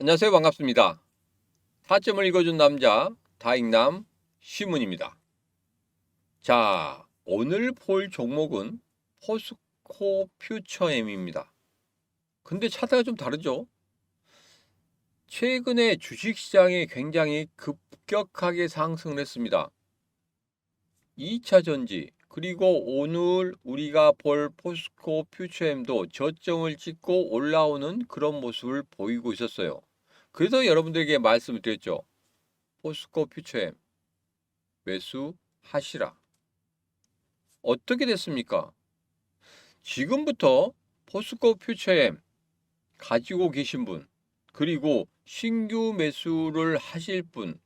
안녕하세요. 반갑습니다. 타점을 읽어준 남자 다익남 시문입니다. 자, 오늘 볼 종목은 포스코 퓨처엠입니다. 근데 차트가 좀 다르죠? 최근에 주식시장이 굉장히 급격하게 상승을 했습니다. 2차 전지, 그리고 오늘 우리가 볼 포스코 퓨처엠도 저점을 찍고 올라오는 그런 모습을 보이고 있었어요. 그래서 여러분들에게 말씀을 드렸죠. 포스코 퓨처엠 매수하시라. 어떻게 됐습니까? 지금부터 포스코 퓨처엠 가지고 계신 분, 그리고 신규 매수를 하실 분,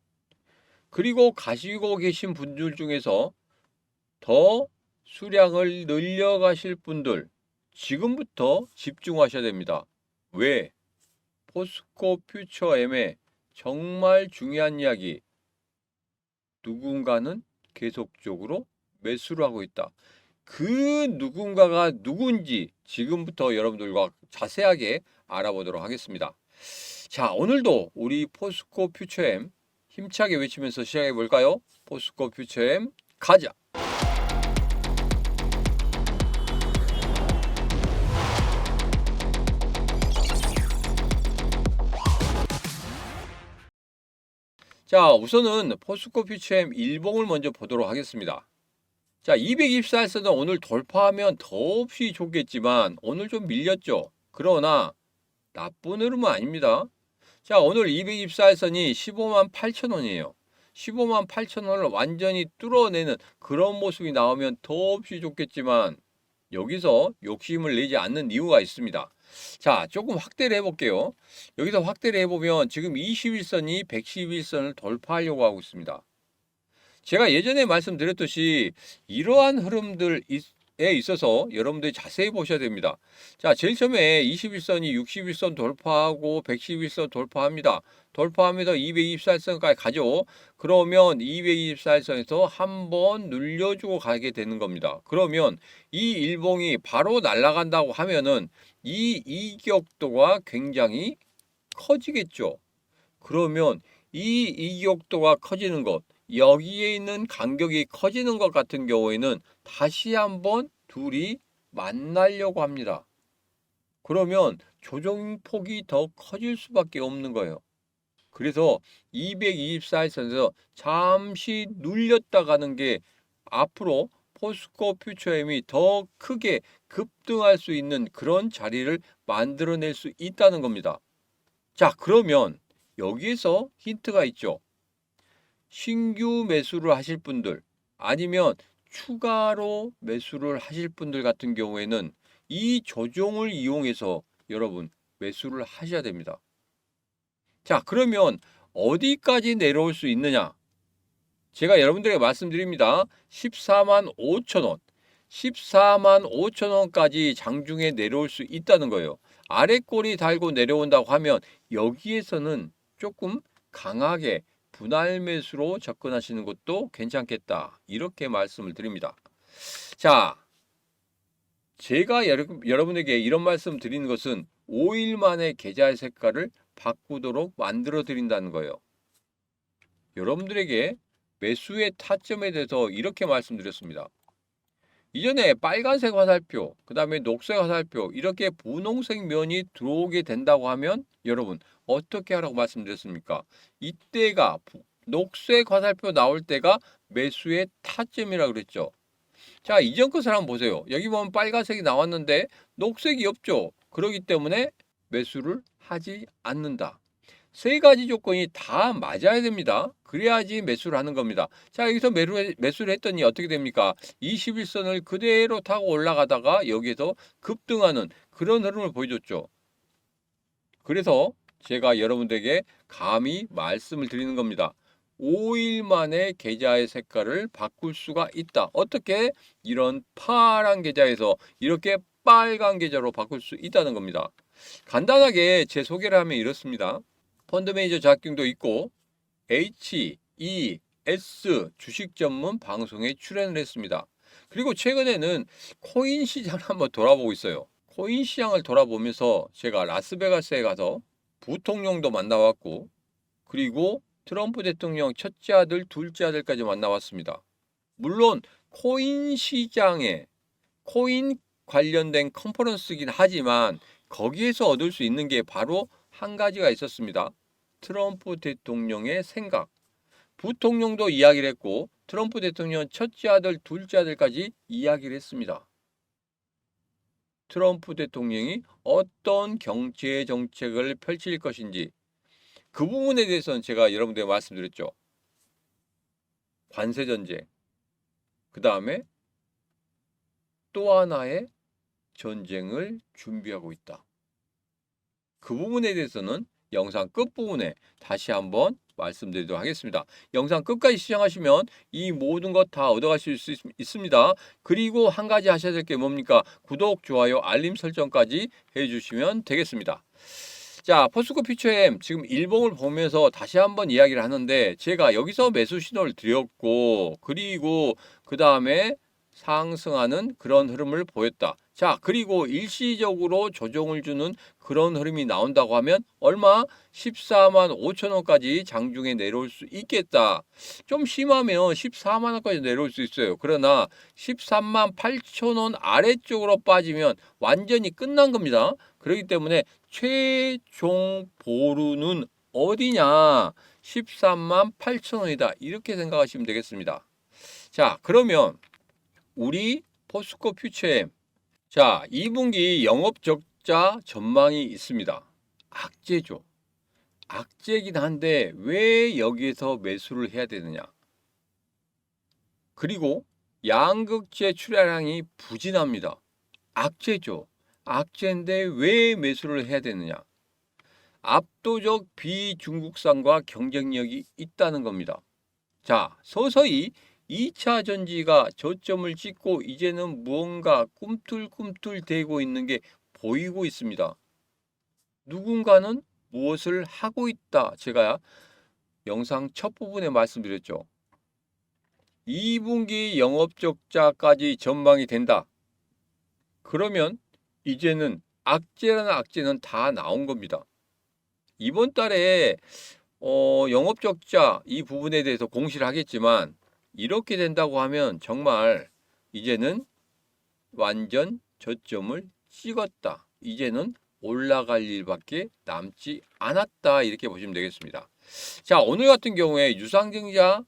그리고 가지고 계신 분들 중에서 더 수량을 늘려가실 분들, 지금부터 집중하셔야 됩니다. 왜? 포스코 퓨처엠의 정말 중요한 이야기. 누군가는 계속적으로 매수를 하고 있다. 그 누군가가 누군지 지금부터 여러분들과 자세하게 알아보도록 하겠습니다. 자, 오늘도 우리 포스코 퓨처엠 힘차게 외치면서 시작해 볼까요? 포스코 퓨처엠 가자. 자, 우선은 포스코 퓨처엠 일봉을 먼저 보도록 하겠습니다. 자, 224에서는 오늘 돌파하면 더없이 좋겠지만 오늘 좀 밀렸죠. 그러나 나쁜 흐름은 아닙니다. 자, 오늘 224일선이 15만 8천 원이에요. 15만 8천 원을 완전히 뚫어내는 그런 모습이 나오면 더없이 좋겠지만 여기서 욕심을 내지 않는 이유가 있습니다. 자, 조금 확대를 해볼게요. 여기서 확대를 해보면 지금 21선이 111선을 돌파하려고 하고 있습니다. 제가 예전에 말씀드렸듯이 이러한 흐름들 에 있어서 여러분들이 자세히 보셔야 됩니다. 자, 제일 처음에 21선이 61선 돌파하고 111선 돌파합니다. 돌파하면서 224선까지 가죠. 그러면 224선에서 한번 눌려주고 가게 되는 겁니다. 그러면 이 일봉이 바로 날아간다고 하면은 이 이격도가 굉장히 커지겠죠. 그러면 이 이격도가 커지는 것, 여기에 있는 간격이 커지는 것 같은 경우에는 다시 한번 둘이 만나려고 합니다. 그러면 조정폭이 더 커질 수밖에 없는 거예요. 그래서 224일선에서 잠시 눌렸다 가는 게 앞으로 포스코 퓨처엠이 더 크게 급등할 수 있는 그런 자리를 만들어낼 수 있다는 겁니다. 자, 그러면 여기에서 힌트가 있죠. 신규 매수를 하실 분들 아니면 추가로 매수를 하실 분들 같은 경우에는 이 조정을 이용해서 여러분 매수를 하셔야 됩니다. 자, 그러면 어디까지 내려올 수 있느냐? 제가 여러분들에게 말씀드립니다. 14만 5천 원, 14만 5천 원까지 장중에 내려올 수 있다는 거예요. 아래 꼬리 달고 내려온다고 하면 여기에서는 조금 강하게 분할 매수로 접근하시는 것도 괜찮겠다. 이렇게 말씀을 드립니다. 자, 제가 여러분에게 이런 말씀 드리는 것은 5일 만에 계좌의 색깔을 바꾸도록 만들어 드린다는 거예요. 여러분들에게 매수의 타점에 대해서 이렇게 말씀드렸습니다. 이전에 빨간색 화살표, 그 다음에 녹색 화살표, 이렇게 분홍색 면이 들어오게 된다고 하면 여러분 어떻게 하라고 말씀드렸습니까? 이때가 녹색 화살표 나올 때가 매수의 타점이라고 그랬죠. 자, 이전 것을 한번 보세요. 여기 보면 빨간색이 나왔는데 녹색이 없죠. 그렇기 때문에 매수를 하지 않는다. 세 가지 조건이 다 맞아야 됩니다. 그래야지 매수를 하는 겁니다. 자, 여기서 매수, 매수를 했더니 어떻게 됩니까? 21선을 그대로 타고 올라가다가 여기에서 급등하는 그런 흐름을 보여줬죠. 그래서 제가 여러분들에게 감히 말씀을 드리는 겁니다. 5일 만에 계좌의 색깔을 바꿀 수가 있다. 어떻게? 이런 파란 계좌에서 이렇게 빨간 계좌로 바꿀 수 있다는 겁니다. 간단하게 제 소개를 하면 이렇습니다. 펀드 매니저 자격증도 있고 H, E, S 주식 전문 방송에 출연을 했습니다. 그리고 최근에는 코인 시장을 한번 돌아보고 있어요. 코인 시장을 돌아보면서 제가 라스베가스에 가서 부통령도 만나왔고 그리고 트럼프 대통령 첫째 아들, 둘째 아들까지 만나왔습니다. 물론 코인 시장에 코인 관련된 컨퍼런스이긴 하지만 거기에서 얻을 수 있는 게 바로 한 가지가 있었습니다. 트럼프 대통령의 생각. 부통령도 이야기를 했고 트럼프 대통령 첫째 아들, 둘째 아들까지 이야기를 했습니다. 트럼프 대통령이 어떤 경제 정책을 펼칠 것인지 그 부분에 대해서는 제가 여러분들에게 말씀드렸죠. 관세 전쟁. 그 다음에 또 하나의 전쟁을 준비하고 있다. 그 부분에 대해서는 영상 끝부분에 다시 한번 말씀드리도록 하겠습니다. 영상 끝까지 시청하시면 이 모든 것 다 얻어가실 수 있, 있습니다. 그리고 한 가지 하셔야 될 게 뭡니까? 구독, 좋아요, 알림 설정까지 해주시면 되겠습니다. 자, 포스코 퓨처엠 지금 일봉을 보면서 다시 한번 이야기를 하는데 제가 여기서 매수 신호를 드렸고 그리고 그 다음에 상승하는 그런 흐름을 보였다. 자, 그리고 일시적으로 조정을 주는 그런 흐름이 나온다고 하면 얼마? 14만 5천 원까지 장중에 내려올 수 있겠다. 좀 심하면 14만 원까지 내려올 수 있어요. 그러나 13만 8천 원 아래쪽으로 빠지면 완전히 끝난 겁니다. 그렇기 때문에 최종 보루는 어디냐? 13만 8천 원이다. 이렇게 생각하시면 되겠습니다. 자, 그러면 우리 포스코 퓨처엠 자, 2분기 영업 적자 전망이 있습니다. 악재죠. 악재긴 한데 왜 여기에서 매수를 해야 되느냐? 그리고 양극재 출하량이 부진합니다. 악재죠. 악재인데 왜 매수를 해야 되느냐? 압도적 비중국산과 경쟁력이 있다는 겁니다. 자, 서서히 2차 전지가 저점을 찍고 이제는 무언가 꿈틀꿈틀 대고 있는 게 보이고 있습니다. 누군가는 무엇을 하고 있다. 제가 영상 첫 부분에 말씀드렸죠. 2분기 영업적자까지 전망이 된다. 그러면 이제는 악재라는 악재는 다 나온 겁니다. 이번 달에 어, 영업적자 이 부분에 대해서 공시를 하겠지만 이렇게 된다고 하면 정말 이제는 완전 저점을 찍었다. 이제는 올라갈 일밖에 남지 않았다. 이렇게 보시면 되겠습니다. 자, 오늘 같은 경우에 유상증자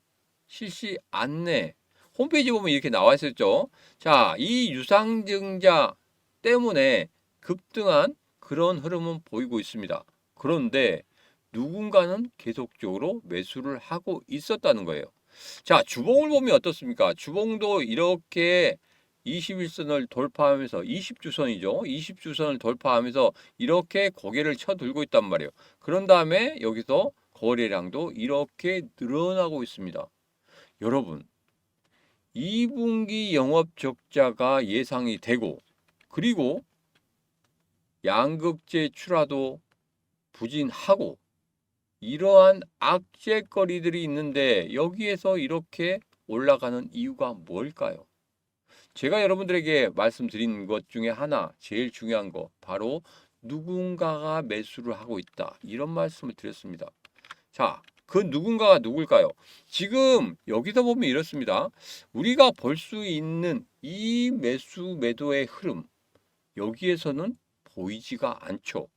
실시 안내 홈페이지 보면 이렇게 나와 있었죠. 자, 이 유상증자 때문에 급등한 그런 흐름은 보이고 있습니다. 그런데 누군가는 계속적으로 매수를 하고 있었다는 거예요. 자, 주봉을 보면 어떻습니까? 주봉도 이렇게 21선을 돌파하면서 20주선이죠. 20주선을 돌파하면서 이렇게 고개를 쳐들고 있단 말이에요. 그런 다음에 여기서 거래량도 이렇게 늘어나고 있습니다. 여러분, 2분기 영업 적자가 예상이 되고 그리고 양극재 출하도 부진하고 이러한 악재거리들이 있는데 여기에서 이렇게 올라가는 이유가 뭘까요? 제가 여러분들에게 말씀드린 것 중에 하나 제일 중요한 거 바로 누군가가 매수를 하고 있다 이런 말씀을 드렸습니다. 자, 그 누군가가 누굴까요? 지금 여기서 보면 이렇습니다. 우리가 볼 수 있는 이 매수 매도의 흐름 여기에서는 보이지가 않죠.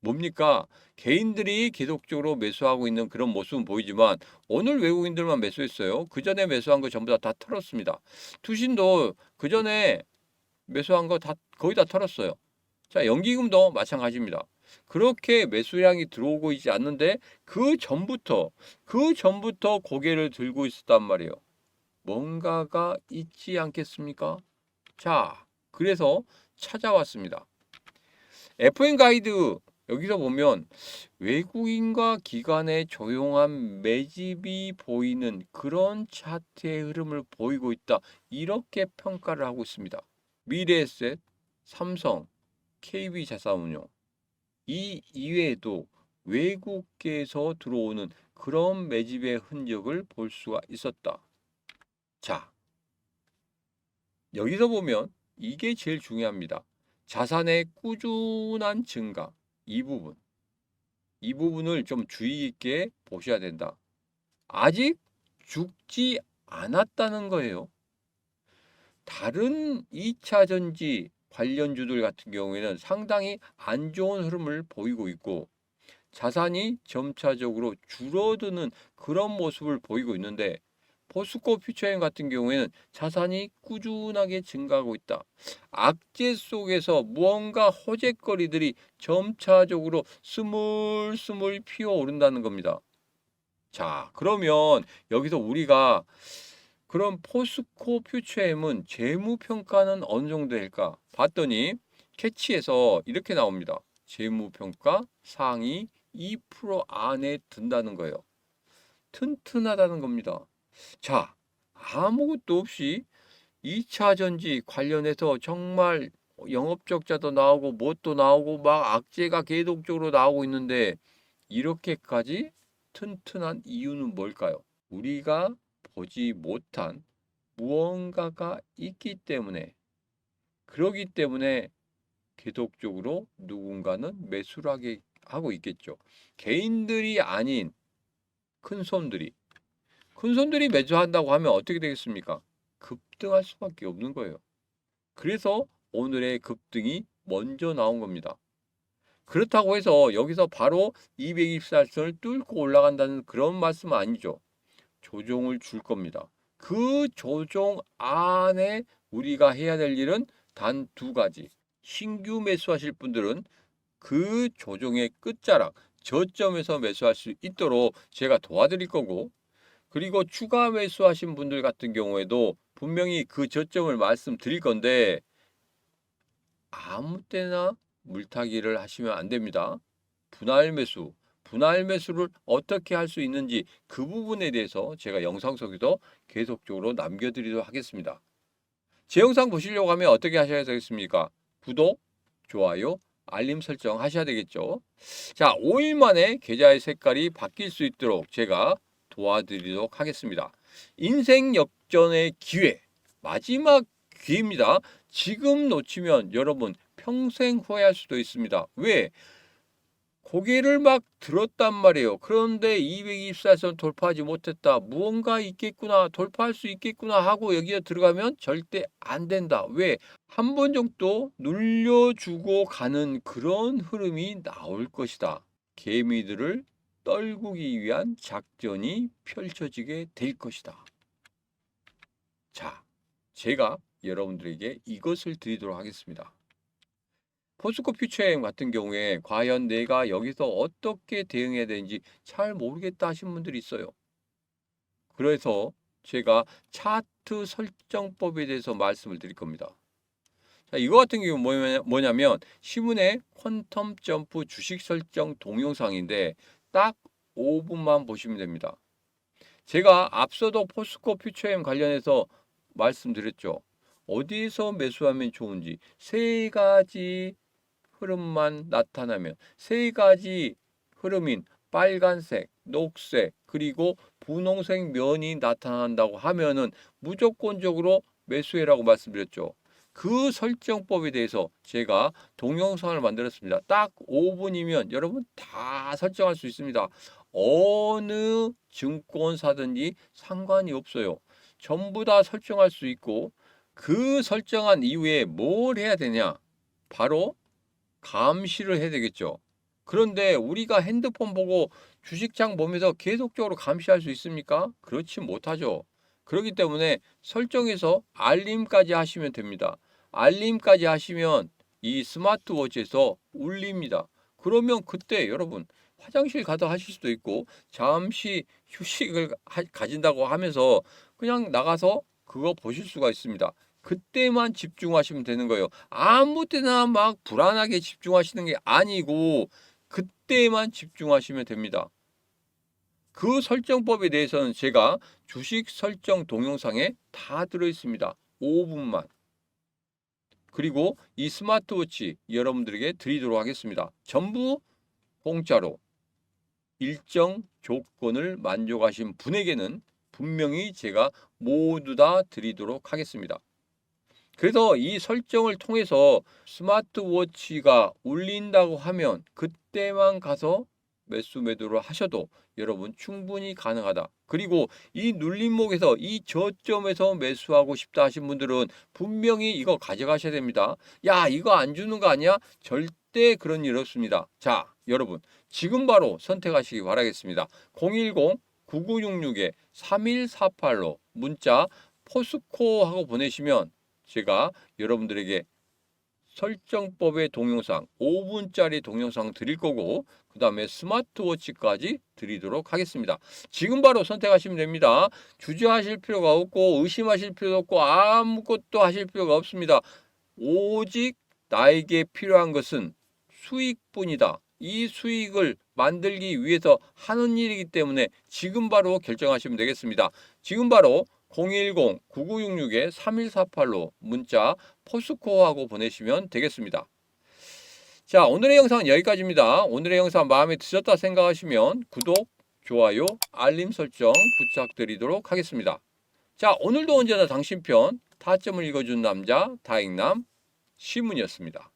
뭡니까? 개인들이 계속적으로 매수하고 있는 그런 모습은 보이지만 오늘 외국인들만 매수했어요. 그 전에 매수한 거 전부 다, 다 털었습니다. 투신도 그 전에 매수한 거 다 거의 다 털었어요. 자, 연기금도 마찬가지입니다. 그렇게 매수량이 들어오고 있지 않는데 그 전부터 그 전부터 고개를 들고 있었단 말이에요. 뭔가가 있지 않겠습니까? 자, 그래서 찾아왔습니다. FN 가이드 여기서 보면 외국인과 기관의 조용한 매집이 보이는 그런 차트의 흐름을 보이고 있다. 이렇게 평가를 하고 있습니다. 미래에셋, 삼성, KB자산운용 이 이외에도 외국계에서 들어오는 그런 매집의 흔적을 볼 수가 있었다. 자, 여기서 보면 이게 제일 중요합니다. 자산의 꾸준한 증가 이 부분. 이 부분을 좀 주의 있게 보셔야 된다. 아직 죽지 않았다는 거예요. 다른 2차 전지 관련주들 같은 경우에는 상당히 안 좋은 흐름을 보이고 있고 자산이 점차적으로 줄어드는 그런 모습을 보이고 있는데 포스코 퓨처엠 같은 경우에는 자산이 꾸준하게 증가하고 있다. 악재 속에서 무언가 호재거리들이 점차적으로 스물스물 피어오른다는 겁니다. 자, 그러면 여기서 우리가 그럼 포스코 퓨처엠은 재무 평가는 어느 정도 될까? 봤더니 캐치에서 이렇게 나옵니다. 재무 평가 상위 2% 안에 든다는 거예요. 튼튼하다는 겁니다. 자, 아무것도 없이 2차 전지 관련해서 정말 영업적자도 나오고 뭣도 나오고 막 악재가 계속적으로 나오고 있는데 이렇게까지 튼튼한 이유는 뭘까요? 우리가 보지 못한 무언가가 있기 때문에 그러기 때문에 계속적으로 누군가는 매수를 하게 하고 있겠죠. 개인들이 아닌 큰 손들이 큰 손들이 매수한다고 하면 어떻게 되겠습니까? 급등할 수밖에 없는 거예요. 그래서 오늘의 급등이 먼저 나온 겁니다. 그렇다고 해서 여기서 바로 224선을 뚫고 올라간다는 그런 말씀은 아니죠. 조종을 줄 겁니다. 그 조종 안에 우리가 해야 될 일은 단 두 가지. 신규 매수하실 분들은 그 조종의 끝자락, 저점에서 매수할 수 있도록 제가 도와드릴 거고, 그리고 추가 매수하신 분들 같은 경우에도 분명히 그 저점을 말씀드릴 건데, 아무 때나 물타기를 하시면 안 됩니다. 분할 매수, 분할 매수를 어떻게 할 수 있는지 그 부분에 대해서 제가 영상 속에도 계속적으로 남겨드리도록 하겠습니다. 제 영상 보시려고 하면 어떻게 하셔야 되겠습니까? 구독, 좋아요, 알림 설정 하셔야 되겠죠. 자, 5일 만에 계좌의 색깔이 바뀔 수 있도록 제가 도와드리도록 하겠습니다. 인생 역전의 기회, 마지막 기회입니다. 지금 놓치면 여러분 평생 후회할 수도 있습니다. 왜? 고개를 막 들었단 말이에요. 그런데 224선 돌파하지 못했다. 무언가 있겠구나. 돌파할 수 있겠구나 하고 여기에 들어가면 절대 안 된다. 왜? 한 번 정도 눌려주고 가는 그런 흐름이 나올 것이다. 개미들을 떨구기 위한 작전이 펼쳐지게 될 것이다. 자, 제가 여러분들에게 이것을 드리도록 하겠습니다. 포스코 퓨처엠 같은 경우에 과연 내가 여기서 어떻게 대응해야 되는지 잘 모르겠다 하신 분들이 있어요. 그래서 제가 차트 설정법에 대해서 말씀을 드릴 겁니다. 자, 이거 같은 경우 뭐냐- 뭐냐면 신문의 퀀텀 점프 주식 설정 동영상인데 딱 5분만 보시면 됩니다. 제가 앞서도 포스코 퓨처엠 관련해서 말씀드렸죠. 어디서 매수하면 좋은지 세 가지 흐름만 나타나면 세 가지 흐름인 빨간색, 녹색, 그리고 분홍색 면이 나타난다고 하면은 무조건적으로 매수해라고 말씀드렸죠. 그 설정법에 대해서 제가 동영상을 만들었습니다. 딱 5분이면 여러분 다 설정할 수 있습니다. 어느 증권사든지 상관이 없어요. 전부 다 설정할 수 있고 그 설정한 이후에 뭘 해야 되냐? 바로 감시를 해야 되겠죠. 그런데 우리가 핸드폰 보고 주식장 보면서 계속적으로 감시할 수 있습니까? 그렇지 못하죠. 그렇기 때문에 설정해서 알림까지 하시면 됩니다. 알림까지 하시면 이 스마트워치에서 울립니다. 그러면 그때 여러분 화장실 가다 하실 수도 있고 잠시 휴식을 하- 가진다고 하면서 그냥 나가서 그거 보실 수가 있습니다. 그때만 집중하시면 되는 거예요. 아무 때나 막 불안하게 집중하시는 게 아니고 그때만 집중하시면 됩니다. 그 설정법에 대해서는 제가 주식 설정 동영상에 다 들어 있습니다. 5분만. 그리고 이 스마트워치 여러분들에게 드리도록 하겠습니다. 전부 공짜로 일정 조건을 만족하신 분에게는 분명히 제가 모두 다 드리도록 하겠습니다. 그래서 이 설정을 통해서 스마트워치가 울린다고 하면 그때만 가서 매수 매도를 하셔도 여러분 충분히 가능하다. 그리고 이 눌림목에서 이 저점에서 매수하고 싶다 하신 분들은 분명히 이거 가져가셔야 됩니다. 야, 이거 안 주는 거 아니야? 절대 그런 일 없습니다. 자, 여러분, 지금 바로 선택하시기 바라겠습니다. 010-9966-3148로 문자 포스코 하고 보내시면 제가 여러분들에게 설정법의 동영상 5분짜리 동영상 드릴 거고 그 다음에 스마트워치까지 드리도록 하겠습니다. 지금 바로 선택하시면 됩니다. 주저하실 필요가 없고 의심하실 필요도 없고 아무것도 하실 필요가 없습니다. 오직 나에게 필요한 것은 수익뿐이다. 이 수익을 만들기 위해서 하는 일이기 때문에 지금 바로 결정하시면 되겠습니다. 지금 바로 010-9966-3148로 문자 포스코하고 보내시면 되겠습니다. 자, 오늘의 영상은 여기까지입니다. 오늘의 영상 마음에 드셨다 생각하시면 구독, 좋아요, 알림 설정 부탁드리도록 하겠습니다. 자, 오늘도 언제나 당신 편 타점을 읽어준 남자 다익남 시문이었습니다.